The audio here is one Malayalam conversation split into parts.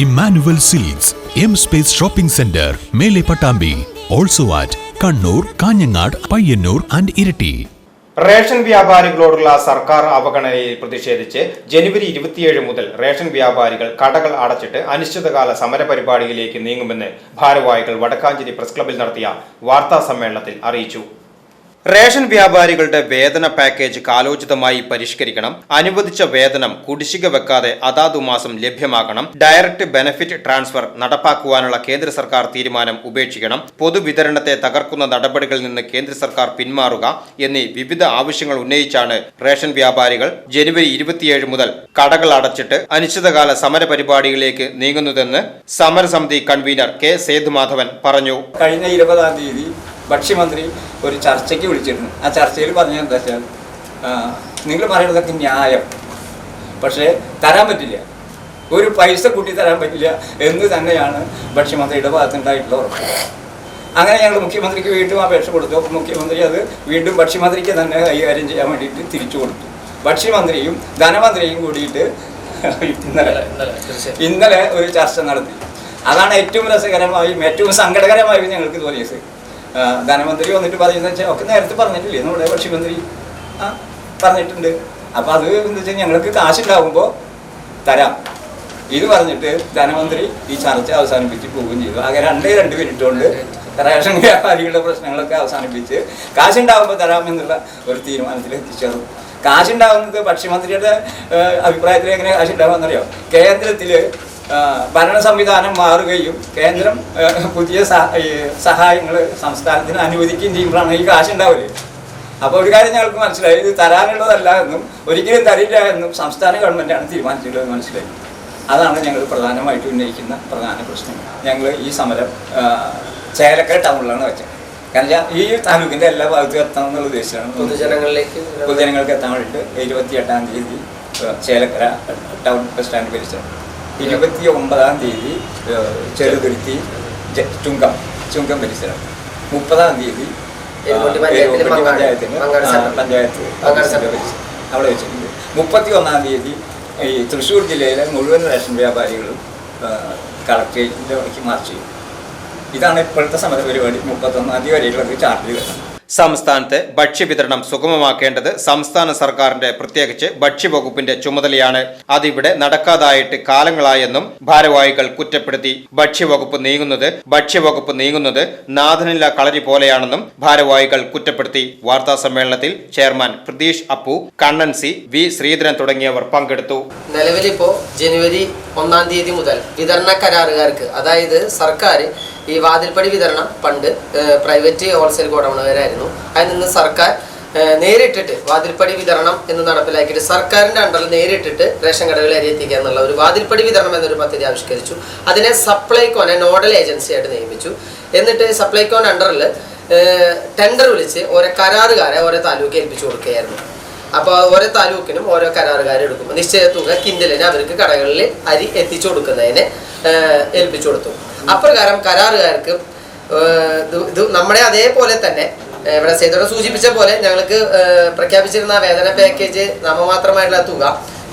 Emmanuel Silks M Space shopping centre മേലെ Pattambi also at Kannur Kanhangad Payyanur and Iritty. Ration വ്യാപാരികളോടുള്ള സർക്കാർ അവഗണനയിൽ പ്രതിഷേധിച്ച് ജനുവരി ഇരുപത്തിയേഴ് മുതൽ റേഷൻ വ്യാപാരികൾ കടകൾ അടച്ചിട്ട് അനിശ്ചിതകാല സമരപരിപാടിയിലേക്ക് നീങ്ങുമെന്ന് ഭാരവാഹികൾ വടക്കാഞ്ചേരി പ്രസ് ക്ലബിൽ നടത്തിയ വാർത്താ സമ്മേളനത്തിൽ അറിയിച്ചു. റേഷൻ വ്യാപാരികളുടെ വേതന പാക്കേജ് കാലോചിതമായി പരിഷ്കരിക്കണം. അനുവദിച്ച വേതനം കുടിശ്ശിക വെക്കാതെ അതാതു മാസം ലഭ്യമാക്കണം. ഡയറക്ട് ബെനഫിറ്റ് ട്രാൻസ്ഫർ നടപ്പാക്കുവാനുള്ള കേന്ദ്ര സർക്കാർ തീരുമാനം ഉപേക്ഷിക്കണം. പൊതുവിതരണത്തെ തകർക്കുന്ന നടപടികളിൽ നിന്ന് കേന്ദ്ര സർക്കാർ പിന്മാറുക എന്നീ വിവിധ ആവശ്യങ്ങൾ ഉന്നയിച്ചാണ് റേഷൻ വ്യാപാരികൾ ജനുവരി ഇരുപത്തിയേഴ് മുതൽ കടകൾ അടച്ചിട്ട് അനിശ്ചിതകാല സമരപരിപാടികളിലേക്ക് നീങ്ങുന്നതെന്ന് സമരസമിതി കൺവീനർ കെ സേതുമാധവൻ പറഞ്ഞു. കഴിഞ്ഞ ഇരുപതാം തീയതി ഭക്ഷ്യമന്ത്രി ഒരു ചർച്ചയ്ക്ക് വിളിച്ചിരുന്നു. ആ ചർച്ചയിൽ പറഞ്ഞത് എന്താ വെച്ചാൽ നിങ്ങൾ പറയുന്നതൊക്കെ ന്യായം. പക്ഷേ തരാൻ പറ്റില്ല. ഒരു പൈസ കൂട്ടി തരാൻ പറ്റില്ല എന്ന് തന്നെയാണ് ഭക്ഷ്യമന്ത്രിയുടെ ഭാഗത്തുണ്ടായിട്ടുള്ള ഉറപ്പ്. അങ്ങനെ ഞങ്ങൾ മുഖ്യമന്ത്രിക്ക് വീണ്ടും അപേക്ഷ കൊടുത്തു. അപ്പോൾ മുഖ്യമന്ത്രി അത് വീണ്ടും ഭക്ഷ്യമന്ത്രിക്ക് തന്നെ കൈകാര്യം ചെയ്യാൻ വേണ്ടിയിട്ട് തിരിച്ചു കൊടുത്തു. ഭക്ഷ്യമന്ത്രിയും ധനമന്ത്രിയും കൂടിയിട്ട് ഇന്നലെ ഇന്നലെ ഒരു ചർച്ച നടത്തി. അതാണ് ഏറ്റവും രസകരമായും ഏറ്റവും സങ്കടകരമായും ഞങ്ങൾക്ക് തോന്നിയത്. ധനമന്ത്രി വന്നിട്ട് പറയുന്നത് വെച്ചാൽ ഒക്കെ നേരത്തെ പറഞ്ഞിട്ടില്ലേ? നമ്മുടെ ഭക്ഷ്യമന്ത്രി ആ പറഞ്ഞിട്ടുണ്ട്. അപ്പോൾ അത് എന്താ വെച്ചാൽ ഞങ്ങൾക്ക് കാശുണ്ടാകുമ്പോൾ തരാം. ഇത് പറഞ്ഞിട്ട് ധനമന്ത്രി ഈ ചർച്ച അവസാനിപ്പിച്ച് പോവുകയും ചെയ്തു. ആകെ രണ്ടേ രണ്ട് മിനിറ്റ് കൊണ്ട് റേഷൻ വ്യാപാരികളുടെ പ്രശ്നങ്ങളൊക്കെ അവസാനിപ്പിച്ച് കാശുണ്ടാവുമ്പോൾ തരാം എന്നുള്ള ഒരു തീരുമാനത്തിൽ എത്തിച്ചേർന്നു. കാശുണ്ടാകുന്നത് ഭക്ഷ്യമന്ത്രിയുടെ അഭിപ്രായത്തിൽ എങ്ങനെ കാശുണ്ടാകുമെന്നറിയോ കേന്ദ്രത്തിൽ ഭരണ സംവിധാനം മാറുകയും കേന്ദ്രം പുതിയ സഹായങ്ങൾ സംസ്ഥാനത്തിന് അനുവദിക്കുകയും ചെയ്യുമ്പോഴാണ് ഈ കാശുണ്ടാവില്ലേ അപ്പോൾ ഒരു കാര്യം ഞങ്ങൾക്ക് മനസ്സിലായി ഇത് തരാനുള്ളതല്ല എന്നും ഒരിക്കലും തരില്ല എന്നും സംസ്ഥാന ഗവൺമെന്റാണ് തീരുമാനിച്ചിട്ടുള്ളത് മനസ്സിലായി. അതാണ് ഞങ്ങൾ പ്രധാനമായിട്ട് ഉന്നയിക്കുന്ന പ്രധാന പ്രശ്നം. ഞങ്ങൾ ഈ സമരം ചേലക്കര ടൗണിലാണ് വെച്ചത്. കാരണം ഈ താലൂക്കിന്റെ എല്ലാ ഭാഗത്തും എത്തണം എന്നുള്ള ഉദ്ദേശമാണ് പൊതുജനങ്ങളിലേക്ക് പൊതുജനങ്ങൾക്ക് എത്താൻ വേണ്ടിയിട്ട് ഇരുപത്തി എട്ടാം തീയതി ചേലക്കര ടൗൺ ബസ് സ്റ്റാൻഡ് പരിസരം ഇരുപത്തി ഒമ്പതാം തീയതി ചെറുതുരുത്തി ചുങ്കം ചുങ്കം പരിസരം. മുപ്പതാം തീയതി പഞ്ചായത്തിന്. പഞ്ചായത്ത് അവിടെ വെച്ചിട്ടുണ്ട്. മുപ്പത്തി ഒന്നാം തീയതി ഈ തൃശ്ശൂർ ജില്ലയിലെ മുഴുവൻ റേഷൻ വ്യാപാരികളും കളക്ട്രേറ്റിന്റെ അവിടേക്ക് മാർച്ച് ചെയ്യും. ഇതാണ് ഇപ്പോഴത്തെ സമര പരിപാടി. മുപ്പത്തൊന്നാം തീയതി വരെയുള്ളത് ചാർട്ട് ചെയ്തത് സംസ്ഥാനത്ത് ഭക്ഷ്യവിതരണം സുഗമമാക്കേണ്ടത് സംസ്ഥാന സർക്കാരിന്റെ പ്രത്യേകിച്ച് ഭക്ഷ്യവകുപ്പിന്റെ ചുമതലയാണ്. അതിവിടെ നടക്കാതായിട്ട് കാലങ്ങളായെന്നും ഭാരവാഹികൾ കുറ്റപ്പെടുത്തി. ഭക്ഷ്യവകുപ്പ് നീങ്ങുന്നത് ഭക്ഷ്യവകുപ്പ് നീങ്ങുന്നത് നാഥനില കളരി പോലെയാണെന്നും ഭാരവാഹികൾ കുറ്റപ്പെടുത്തി. വാർത്താ സമ്മേളനത്തിൽ chairman Prateesh Appu Kannan C V Sreedharan തുടങ്ങിയവർ പങ്കെടുത്തു. നിലവിലിപ്പോ ജനുവരി ഒന്നാം തീയതി മുതൽ വിതരണ കരാറുകാർക്ക് അതായത് സർക്കാർ ഈ വാതിൽപ്പടി വിതരണം പണ്ട് പ്രൈവറ്റ് ഹോൾസെയിൽ ഗോഡൗണുകാരായിരുന്നു. അതിൽ നിന്ന് സർക്കാർ നേരിട്ടിട്ട് വാതിൽപ്പടി വിതരണം എന്ന് നടപ്പിലാക്കിയിട്ട് സർക്കാരിന്റെ അണ്ടറിൽ നേരിട്ടിട്ട് റേഷൻ കടകളിൽ എത്തിക്കുക എന്നുള്ള ഒരു വാതിൽപ്പടി വിതരണം എന്നൊരു പദ്ധതി ആവിഷ്കരിച്ചു. അതിനെ സപ്ലൈകോനെ നോഡൽ ഏജൻസിയായിട്ട് നിയമിച്ചു. എന്നിട്ട് സപ്ലൈകോൻ അണ്ടറിൽ ടെൻഡർ വിളിച്ച് ഓരോ കരാറുകാരെ ഓരോ താലൂക്ക് ഏൽപ്പിച്ചു കൊടുക്കുകയായിരുന്നു. അപ്പോൾ ഓരോ താലൂക്കിനും ഓരോ കരാറുകാരെ എടുക്കും. നിശ്ചയ തുക കിൻഡലിന് അവർക്ക് കടകളിൽ അരി എത്തിച്ചു കൊടുക്കുന്നതിന് ഏൽപ്പിച്ചു കൊടുത്തു. അപ്രകാരം കരാറുകാർക്ക് ഇത് നമ്മുടെ അതേപോലെ തന്നെ ഇവിടെ സേതുടെ സൂചിപ്പിച്ച പോലെ ഞങ്ങൾക്ക് പ്രഖ്യാപിച്ചിരുന്ന വേതന പാക്കേജ് നാമമാത്രമായിട്ടുള്ള തുക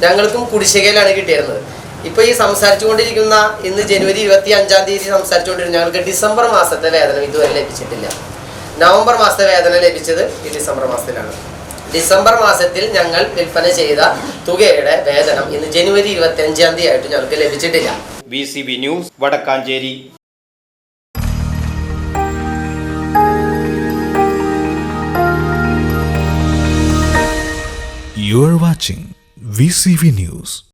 ഞങ്ങൾക്കും കുടിശ്ശികയിലാണ് കിട്ടിയിരുന്നത്. ഇപ്പൊ ഈ സംസാരിച്ചുകൊണ്ടിരിക്കുന്ന ഇന്ന് ജനുവരി ഇരുപത്തി അഞ്ചാം തീയതി സംസാരിച്ചുകൊണ്ടിരുന്ന ഞങ്ങൾക്ക് ഡിസംബർ മാസത്തെ വേതനം ഇതുവരെ ലഭിച്ചിട്ടില്ല. നവംബർ മാസത്തെ വേതനം ലഭിച്ചത് ഈ ഡിസംബർ മാസത്തിലാണ്. ഡിസംബർ മാസത്തിൽ ഞങ്ങൾ വിൽപ്പന ചെയ്ത തുകയുടെ വേതനം ഇന്ന് ജനുവരി ഇരുപത്തി അഞ്ചാം തീയതി ആയിട്ട് ഞങ്ങൾക്ക് ലഭിച്ചിട്ടില്ല. V C B news Vadakkanchery You are watching VCV News.